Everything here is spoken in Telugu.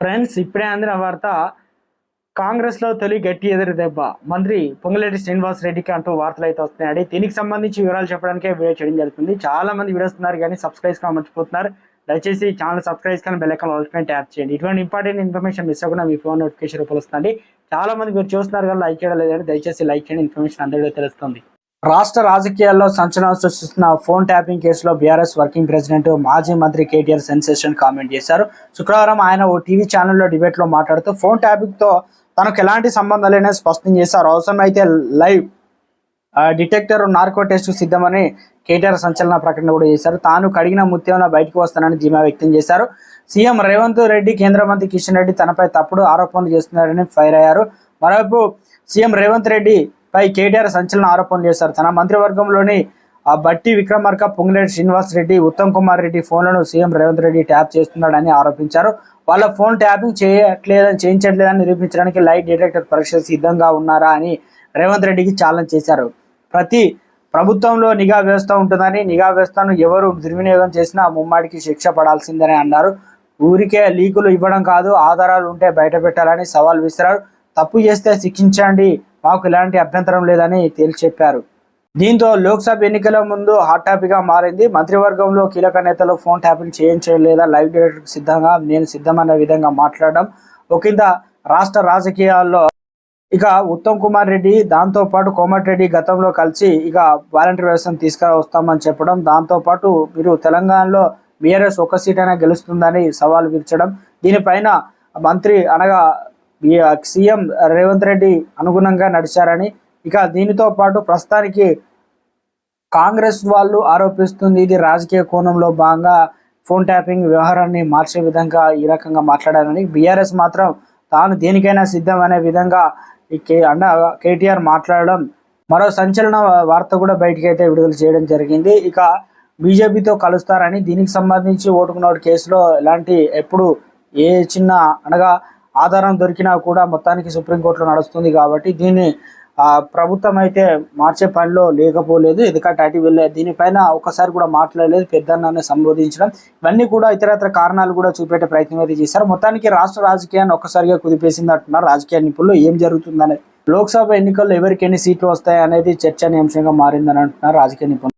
ఫ్రెండ్స్ ఇప్పుడే అందిన వార్త కాంగ్రెస్లో తొలి గట్టి ఎదురు దెబ్బ. మంత్రి పొంగులేటి శ్రీనివాస్ రెడ్డికి అంటూ వార్తలు అయితే వస్తున్నాయండి దీనికి సంబంధించి వివరాలు చెప్పడానికే వీడియో చేయడం జరుగుతుంది. చాలా మంది వీడియోస్ కానీ సబ్స్క్రైబ్గా మర్చిపోతున్నారు. దయచేసి ఛానల్ సబ్స్క్రైబ్ కానీ బెల్ ఐకాన్ ట్యాప్ చేయండి. ఇటువంటి ఇంపార్టెంట్ ఇన్ఫర్మేషన్ మిస్ అవ్వకుండా మీ ఫోన్ నోటిఫికేషన్ రూపంలో వస్తుంది. చాలా మంది మీరు చూస్తున్నారు కానీ లైక్ చేయడం లేదంటే దయచేసి లైక్ చేయండి. ఇన్ఫర్మేషన్ అందరికీ తెలుస్తుంది. రాష్ట్ర రాజకీయాల్లో సంచలనం సృష్టిస్తున్న ఫోన్ ట్యాపింగ్ కేసులో బీఆర్ఎస్ వర్కింగ్ ప్రెసిడెంట్ మాజీ మంత్రి కేటీఆర్ సెన్సేషన్ కామెంట్ చేశారు. శుక్రవారం ఆయన ఓ టీవీ ఛానల్లో డిబేట్లో మాట్లాడుతూ ఫోన్ ట్యాపింగ్తో తనకు ఎలాంటి సంబంధం లేదని స్పష్టం చేశారు. అవసరమైతే లైవ్ డిటెక్టర్ నార్కో టెస్ట్ సిద్ధమని కేటీఆర్ సంచలన ప్రకటన కూడా చేశారు. తాను కడిగిన ముత్యంలో బయటకు వస్తానని ధీమా వ్యక్తం చేశారు. సీఎం రేవంత్ రెడ్డి కేంద్ర మంత్రి కిషన్ రెడ్డి తనపై తప్పుడు ఆరోపణలు చేస్తున్నారని ఫైర్ అయ్యారు. మరోవైపు సీఎం రేవంత్ రెడ్డి పై కేటీఆర్ సంచలన ఆరోపణలు చేశారు. తన మంత్రివర్గంలోని ఆ బట్టి విక్రమార్క పొంగిరెడ్డి శ్రీనివాస్ రెడ్డి ఉత్తమ్ కుమార్ రెడ్డి ఫోన్లను సీఎం రేవంత్ రెడ్డి ట్యాప్ చేస్తున్నాడని ఆరోపించారు. వాళ్ళ ఫోన్ ట్యాపింగ్ చేయట్లేదని చేయించట్లేదని నిరూపించడానికి లైట్ డిటెక్టర్ పరీక్ష సిద్ధంగా ఉన్నారా అని రేవంత్ రెడ్డికి ఛాలెంజ్ చేశారు. ప్రతి ప్రభుత్వంలో నిఘా వ్యవస్థ ఉంటుందని నిఘా వ్యవస్థను ఎవరు దుర్వినియోగం చేసినా ముమ్మాడికి శిక్ష పడాల్సిందని అన్నారు. ఊరికే లీకులు ఇవ్వడం కాదు ఆధారాలు ఉంటే బయట పెట్టాలని సవాల్ విసిరారు. తప్పు చేస్తే శిక్షించండి మాకు ఎలాంటి అభ్యంతరం లేదని తేల్చి చెప్పారు దీంతో లోక్సభ ఎన్నికల ముందు హాట్ టాపిక్గా మారింది. మంత్రివర్గంలో కీలక నేతలు ఫోన్ ట్యాపింగ్ చేయించలేదా లైవ్ డైరెక్టర్ సిద్ధంగా నేను సిద్ధమనే విధంగా మాట్లాడడం. ఒకంత రాష్ట్ర రాజకీయాల్లో ఇక ఉత్తమ్ కుమార్ రెడ్డి దాంతో పాటు కోమటిరెడ్డి గతంలో కలిసి ఇక వాలంటీర్ వ్యవస్థను తీసుకువస్తామని చెప్పడం. దాంతో పాటు మీరు తెలంగాణలో బీఆర్ఎస్ ఒక సీట్ అయినా గెలుస్తుందని సవాల్ విర్చడం. దీనిపైన మంత్రి అనగా సీఎం రేవంత్ రెడ్డి అనుగుణంగా నడిచారని. ఇక దీనితో పాటు ప్రస్తుతానికి కాంగ్రెస్ వాళ్ళు ఆరోపిస్తుంది ఇది రాజకీయ కోణంలో భాగంగా ఫోన్ ట్యాపింగ్ వ్యవహారాన్ని మార్చే విధంగా ఈ రకంగా మాట్లాడారని. బీఆర్ఎస్ మాత్రం తాను దేనికైనా సిద్ధం అనే విధంగా ఈ కే కేటీఆర్ మాట్లాడడం మరో సంచలన వార్త కూడా బయటికి అయితే విడుదల చేయడం జరిగింది. ఇక బీజేపీతో కలుస్తారని దీనికి సంబంధించి ఓటుకున్న కేసులో ఎలాంటి ఎప్పుడు ఏ చిన్న అనగా ఆధారం దొరికినా కూడా మొత్తానికి సుప్రీంకోర్టులో నడుస్తుంది కాబట్టి దీన్ని ప్రభుత్వం అయితే మార్చే పనిలో లేకపోలేదు. ఎందుకంటే అటు వెళ్ళే దీనిపైన ఒకసారి కూడా మాట్లాడలేదు పెద్దన్నాన్ని సంబోధించడం. ఇవన్నీ కూడా ఇతరత్ర కారణాలు కూడా చూపెట్టే ప్రయత్నం అయితే చేశారు. మొత్తానికి రాష్ట్ర రాజకీయాన్ని ఒక్కసారిగా కుదిపేసింది అంటున్నారు రాజకీయ నిపుణులు ఏం జరుగుతుందనేది లోక్సభ ఎన్నికల్లో ఎవరికి ఎన్ని సీట్లు వస్తాయి అనేది చర్చనీయాంశంగా మారిందని అంటున్నారు రాజకీయ నిపుణులు.